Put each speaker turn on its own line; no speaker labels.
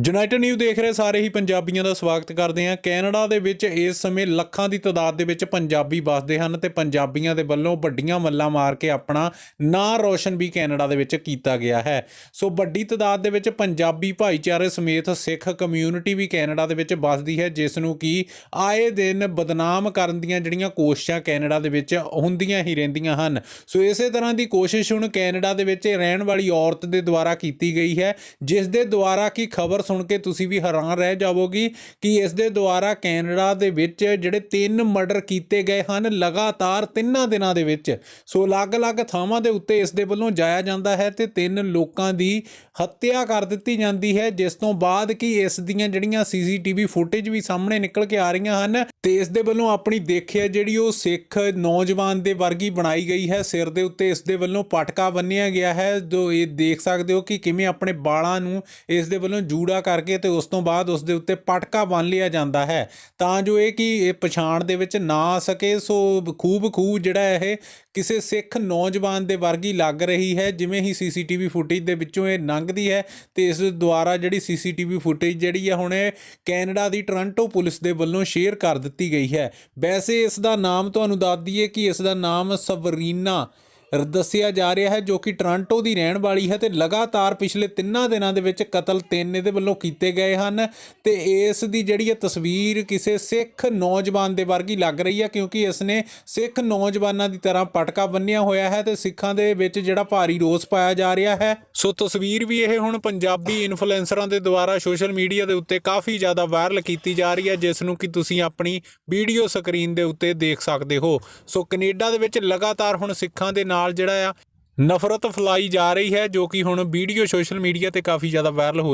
United new ਦੇਖ ਰਹੇ ਸਾਰੇ ਹੀ ਪੰਜਾਬੀਆਂ ਦਾ ਸਵਾਗਤ ਕਰਦੇ ਹਾਂ। ਕੈਨੇਡਾ ਦੇ ਵਿੱਚ ਇਸ ਸਮੇਂ ਲੱਖਾਂ ਦੀ ਤਾਦਾਦ ਦੇ ਵਿੱਚ ਪੰਜਾਬੀ ਵੱਸਦੇ ਹਨ ਤੇ ਪੰਜਾਬੀਆਂ ਦੇ ਵੱਲੋਂ ਵੱਡੀਆਂ ਮੱਲਾਂ ਮਾਰ ਕੇ ਆਪਣਾ ਨਾਂ ਰੌਸ਼ਨ ਵੀ ਕੈਨੇਡਾ ਦੇ ਵਿੱਚ ਕੀਤਾ ਗਿਆ ਹੈ। ਸੋ ਵੱਡੀ ਤਾਦਾਦ ਦੇ ਵਿੱਚ ਪੰਜਾਬੀ ਭਾਈਚਾਰੇ ਸਮੇਤ ਸਿੱਖ ਕਮਿਊਨਿਟੀ ਵੀ ਕੈਨੇਡਾ ਦੇ ਵਿੱਚ ਵੱਸਦੀ ਹੈ, ਜਿਸ ਨੂੰ ਕਿ ਆਏ ਦਿਨ ਬਦਨਾਮ ਕਰਨ ਦੀਆਂ ਜਿਹੜੀਆਂ ਕੋਸ਼ਿਸ਼ਾਂ ਕੈਨੇਡਾ ਦੇ ਵਿੱਚ ਹੁੰਦੀਆਂ ਹੀ ਰਹਿੰਦੀਆਂ ਹਨ। ਸੋ ਇਸੇ ਤਰ੍ਹਾਂ ਦੀ ਕੋਸ਼ਿਸ਼ ਹੁਣ ਕੈਨੇਡਾ ਦੇ ਵਿੱਚ ਰਹਿਣ ਵਾਲੀ ਔਰਤ ਦੇ ਦੁਆਰਾ ਕੀਤੀ ਗਈ ਹੈ, ਜਿਸ ਦੇ ਦੁਆਰਾ ਕੀ ਖਬਰ ਸੁਣ ਕੇ ਤੁਸੀਂ ਵੀ ਹੈਰਾਨ ਰਹਿ ਜਾਵੋਗੇ ਕਿ ਇਸ ਦੇ ਦੁਆਰਾ ਕੈਨੇਡਾ ਦੇ ਵਿੱਚ ਜਿਹੜੇ ਤਿੰਨ ਮਰਡਰ ਕੀਤੇ ਗਏ ਹਨ, ਲਗਾਤਾਰ ਤਿੰਨਾਂ ਦਿਨਾਂ ਦੇ ਵਿੱਚ। ਸੋ ਅਲੱਗ-ਅਲੱਗ ਥਾਵਾਂ ਦੇ ਉੱਤੇ ਇਸ ਦੇ ਵੱਲੋਂ ਜਾਇਆ ਜਾਂਦਾ ਹੈ ਤੇ ਤਿੰਨ ਲੋਕਾਂ ਦੀ ਹੱਤਿਆ ਕਰ ਦਿੱਤੀ ਜਾਂਦੀ ਹੈ, ਜਿਸ ਤੋਂ ਬਾਅਦ ਕਿ ਇਸ ਦੀਆਂ ਜਿਹੜੀਆਂ ਸੀਸੀਟੀਵੀ ਫੁਟੇਜ ਵੀ ਸਾਹਮਣੇ ਨਿਕਲ ਕੇ ਆ ਰਹੀਆਂ ਹਨ ਤੇ ਇਸ ਦੇ ਵੱਲੋਂ ਆਪਣੀ ਦੇਖਿਆ ਜਿਹੜੀ ਉਹ ਸਿੱਖ ਨੌਜਵਾਨ ਦੇ ਵਰਗੀ ਬਣਾਈ ਗਈ ਹੈ, ਸਿਰ ਦੇ ਉੱਤੇ ਇਸ ਦੇ ਵੱਲੋਂ ਪਟਕਾ ਬੰਨਿਆ ਗਿਆ ਹੈ। ਜੋ ਇਹ ਦੇਖ ਸਕਦੇ ਹੋ ਕਿ ਕਿਵੇਂ ਆਪਣੇ ਬਾਲਾਂ ਨੂੰ ਇਸ ਦੇ ਵੱਲੋਂ ਜੂੜਾ ਕਰਕੇ ਤੇ ਉਸ ਤੋਂ ਬਾਅਦ ਉਸ ਦੇ ਉੱਤੇ ਪਟਕਾ ਬੰਨ ਲਿਆ ਜਾਂਦਾ ਹੈ। ਤਾਂ ਜੋ ਇਹ ਕਿ ਇਹ ਪਛਾਣ ਦੇ ਵਿੱਚ ਨਾ ਆ ਸਕੇ, ਸੋ ਖੂਬ ਖੂਬ ਜਿਹੜਾ ਇਹ ਕਿਸੇ ਸਿੱਖ ਨੌਜਵਾਨ ਦੇ ਵਰਗੀ ਲੱਗ ਰਹੀ ਹੈ, ਜਿਵੇਂ ਹੀ ਸੀਸੀਟੀਵੀ ਫੁਟੇਜ ਦੇ ਵਿੱਚੋਂ ਇਹ ਲੰਘਦੀ ਹੈ ਤੇ ਇਸ ਦੁਆਰਾ ਜਿਹੜੀ ਸੀਸੀਟੀਵੀ ਫੁਟੇਜ ਜਿਹੜੀ ਹੈ, ਹੁਣ ਕੈਨੇਡਾ ਦੀ ਟੋਰਾਂਟੋ ਪੁਲਿਸ ਦੇ ਵੱਲੋਂ ਸ਼ੇਅਰ ਕਰ ਦਿੱਤੀ ਗਈ ਹੈ। ਵੈਸੇ ਇਸ ਦਾ ਨਾਮ ਤੁਹਾਨੂੰ ਦੱਸ ਦਈਏ ਕਿ ਇਸ ਦਾ ਨਾਮ ਸਵਰੀਨਾ ਦੱਸਿਆ ਜਾ ਰਿਹਾ ਹੈ ਜੋ ਕਿ ਟੋਰਾਂਟੋ ਦੀ ਰਹਿਣ ਵਾਲੀ ਹੈ ਤੇ ਲਗਾਤਾਰ ਪਿਛਲੇ ਤਿੰਨਾਂ ਦਿਨਾਂ ਦੇ ਵਿੱਚ ਕਤਲ ਤਿੰਨ ਇਹਦੇ ਵੱਲੋਂ ਕੀਤੇ ਗਏ ਹਨ ਤੇ ਇਸ ਦੀ ਜਿਹੜੀ ਇਹ ਤਸਵੀਰ ਕਿਸੇ ਸਿੱਖ ਨੌਜਵਾਨ ਦੇ ਵਰਗੀ ਲੱਗ ਰਹੀ ਹੈ ਕਿਉਂਕਿ ਇਸ ਨੇ ਸਿੱਖ ਨੌਜਵਾਨਾਂ ਦੀ ਤਰ੍ਹਾਂ ਪਟਕਾ ਬੰਨਿਆ ਹੋਇਆ ਹੈ ਤੇ ਸਿੱਖਾਂ ਦੇ ਵਿੱਚ ਜਿਹੜਾ ਭਾਰੀ ਰੋਸ ਪਾਇਆ ਜਾ ਰਿਹਾ ਹੈ। ਸੋ ਤਸਵੀਰ ਵੀ ਇਹ ਹੁਣ ਪੰਜਾਬੀ ਇਨਫਲੂਐਂਸਰਾਂ ਦੇ ਦੁਆਰਾ ਸੋਸ਼ਲ ਮੀਡੀਆ ਦੇ ਉੱਤੇ ਕਾਫੀ ਜ਼ਿਆਦਾ ਵਾਇਰਲ ਕੀਤੀ ਜਾ ਰਹੀ ਹੈ, ਜਿਸ ਨੂੰ ਕਿ ਤੁਸੀਂ ਆਪਣੀ ਵੀਡੀਓ ਸਕਰੀਨ ਦੇ ਉੱਤੇ ਦੇਖ ਸਕਦੇ ਹੋ। ਸੋ ਕੈਨੇਡਾ ਦੇ ਵਿੱਚ ਲਗਾਤਾਰ ਹੁਣ ਸਿੱਖਾਂ ਦੇ ਨਾਲ ਨਾਲ ਜਿਹੜਾ ਆ, ਨਫ਼ਰਤ ਫੈਲਾਈ ਜਾ ਰਹੀ ਹੈ, ਜੋ ਕਿ ਹੁਣ ਵੀਡੀਓ ਸੋਸ਼ਲ ਮੀਡੀਆ ਤੇ ਕਾਫੀ ਜ਼ਿਆਦਾ ਵਾਇਰਲ ਹੋ